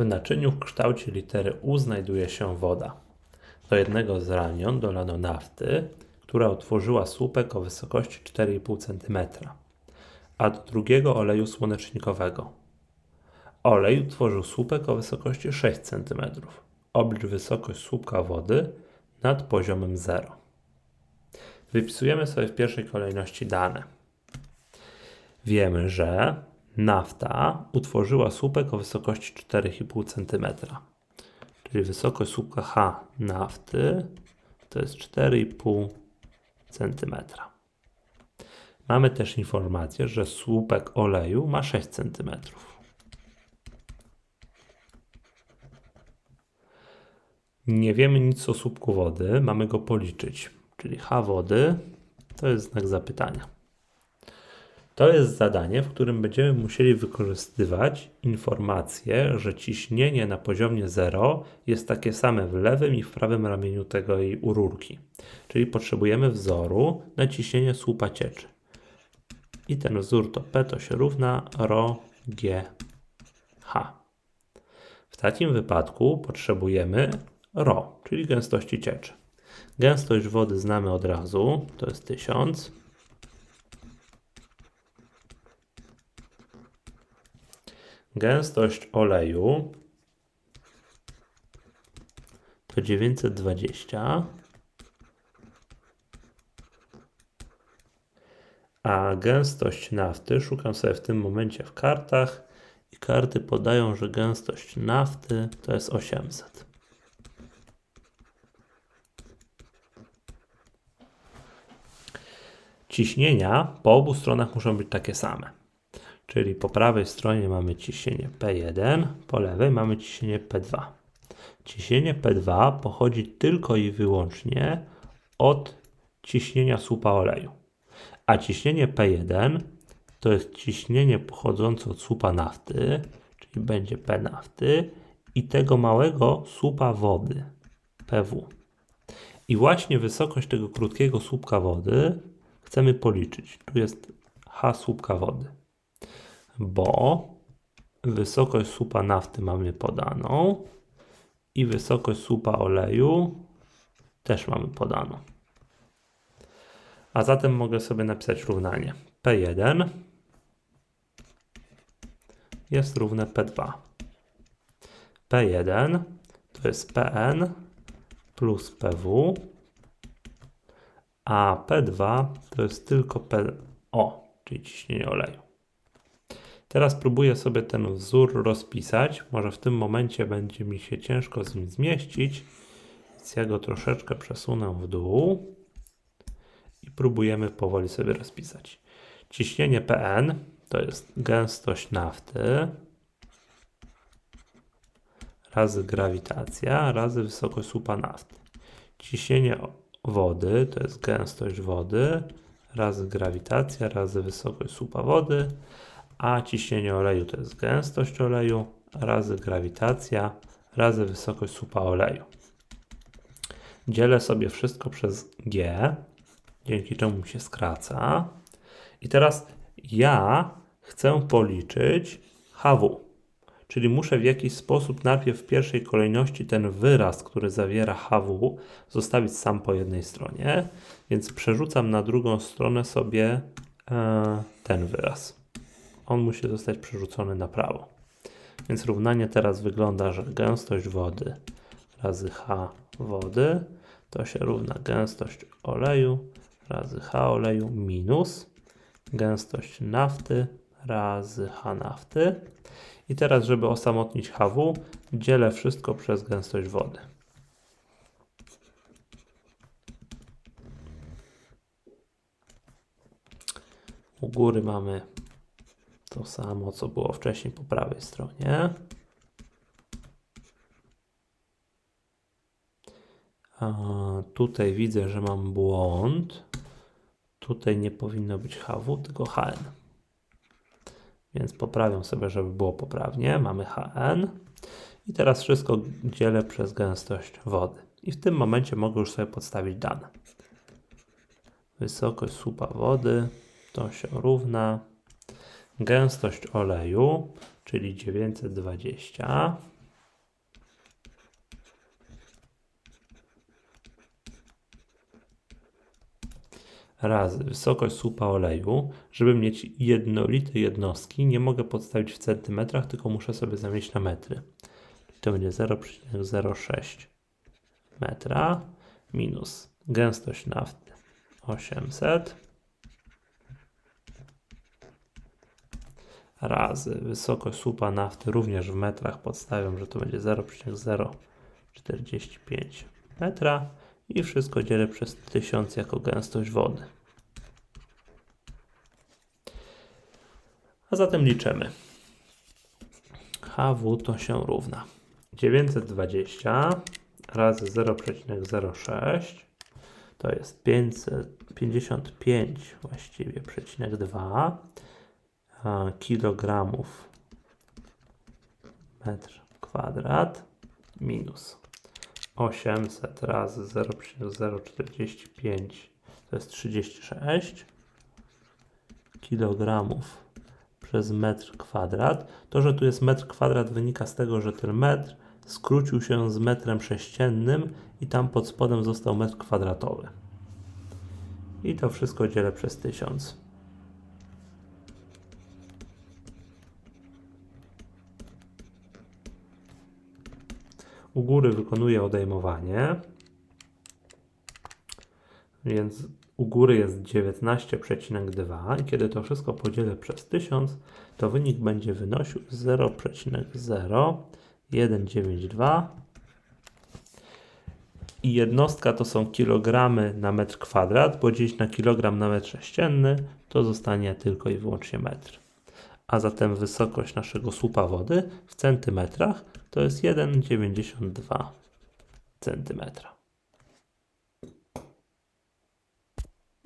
W naczyniu w kształcie litery U znajduje się woda. Do jednego z ramion dolano nafty, która utworzyła słupek o wysokości 4,5 cm, a do drugiego oleju słonecznikowego. Olej utworzył słupek o wysokości 6 cm. Oblicz wysokość słupka wody nad poziomem 0. Wypisujemy sobie w pierwszej kolejności dane. Wiemy, że nafta utworzyła słupek o wysokości 4,5 cm. Czyli wysokość słupka H nafty to jest 4,5 cm. Mamy też informację, że słupek oleju ma 6 cm. Nie wiemy nic o słupku wody, mamy go policzyć. Czyli H wody to jest znak zapytania. To jest zadanie, w którym będziemy musieli wykorzystywać informację, że ciśnienie na poziomie 0 jest takie same w lewym i w prawym ramieniu tego jej ururki. Czyli potrzebujemy wzoru na ciśnienie słupa cieczy. I ten wzór to P to się równa ρ G H. W takim wypadku potrzebujemy ρ, czyli gęstości cieczy. Gęstość wody znamy od razu, to jest 1000. Gęstość oleju to 920. A gęstość nafty szukam sobie w tym momencie w kartach i karty podają, że gęstość nafty to jest 800. Ciśnienia po obu stronach muszą być takie same. Czyli po prawej stronie mamy ciśnienie P1, po lewej mamy ciśnienie P2. Ciśnienie P2 pochodzi tylko i wyłącznie od ciśnienia słupa oleju. A ciśnienie P1 to jest ciśnienie pochodzące od słupa nafty, czyli będzie P nafty i tego małego słupa wody PW. I właśnie wysokość tego krótkiego słupka wody chcemy policzyć. Tu jest H słupka wody, bo wysokość słupa nafty mamy podaną i wysokość słupa oleju też mamy podaną. A zatem mogę sobie napisać równanie. P1 jest równe P2. P1 to jest Pn plus PW a P2 to jest tylko PO, czyli ciśnienie oleju. Teraz próbuję sobie ten wzór rozpisać. Może w tym momencie będzie mi się ciężko z nim zmieścić, więc ja go troszeczkę przesunę w dół i próbujemy powoli sobie rozpisać. Ciśnienie PN to jest gęstość nafty razy grawitacja razy wysokość słupa nafty. Ciśnienie wody, to jest gęstość wody, razy grawitacja, razy wysokość słupa wody, a ciśnienie oleju to jest gęstość oleju, razy grawitacja, razy wysokość słupa oleju. Dzielę sobie wszystko przez G, dzięki czemu się skraca. I teraz ja chcę policzyć HW. Czyli muszę w jakiś sposób najpierw w pierwszej kolejności ten wyraz, który zawiera HW, zostawić sam po jednej stronie, więc przerzucam na drugą stronę sobie e, ten wyraz. On musi zostać przerzucony na prawo. Więc równanie teraz wygląda, że gęstość wody razy H wody to się równa gęstość oleju razy H oleju minus gęstość nafty razy H nafty. I teraz, żeby osamotnić HW, dzielę wszystko przez gęstość wody. U góry mamy to samo, co było wcześniej po prawej stronie. A tutaj widzę, że mam błąd. Tutaj nie powinno być HW, tylko HN. Więc poprawiam sobie, żeby było poprawnie. Mamy HN. I teraz wszystko dzielę przez gęstość wody. I w tym momencie mogę już sobie podstawić dane. Wysokość słupa wody to się równa gęstość oleju, czyli 920. razy wysokość słupa oleju, żeby mieć jednolite jednostki, nie mogę podstawić w centymetrach, tylko muszę sobie zamienić na metry. To będzie 0,06 metra minus gęstość nafty 800 razy wysokość słupa nafty również w metrach podstawiam, że to będzie 0,045 metra i wszystko dzielę przez 1000 jako gęstość wody. A zatem liczymy. HW to się równa 920 razy 0,06 to jest 555 właściwie przecinek 2 a, kilogramów metr kwadrat minus 800 razy 0,045 to jest 36 kilogramów przez metr kwadrat. To, że tu jest metr kwadrat wynika z tego, że ten metr skrócił się z metrem sześciennym i tam pod spodem został metr kwadratowy. I to wszystko dzielę przez 1000. U góry wykonuję odejmowanie. Więc u góry jest 19,2 i kiedy to wszystko podzielę przez 1000, to wynik będzie wynosił 0,0192 i jednostka to są kilogramy na metr kwadrat, bo dzielić na kilogram na metr sześcienny to zostanie tylko i wyłącznie metr. A zatem wysokość naszego słupa wody w centymetrach to jest 1,92 centymetra.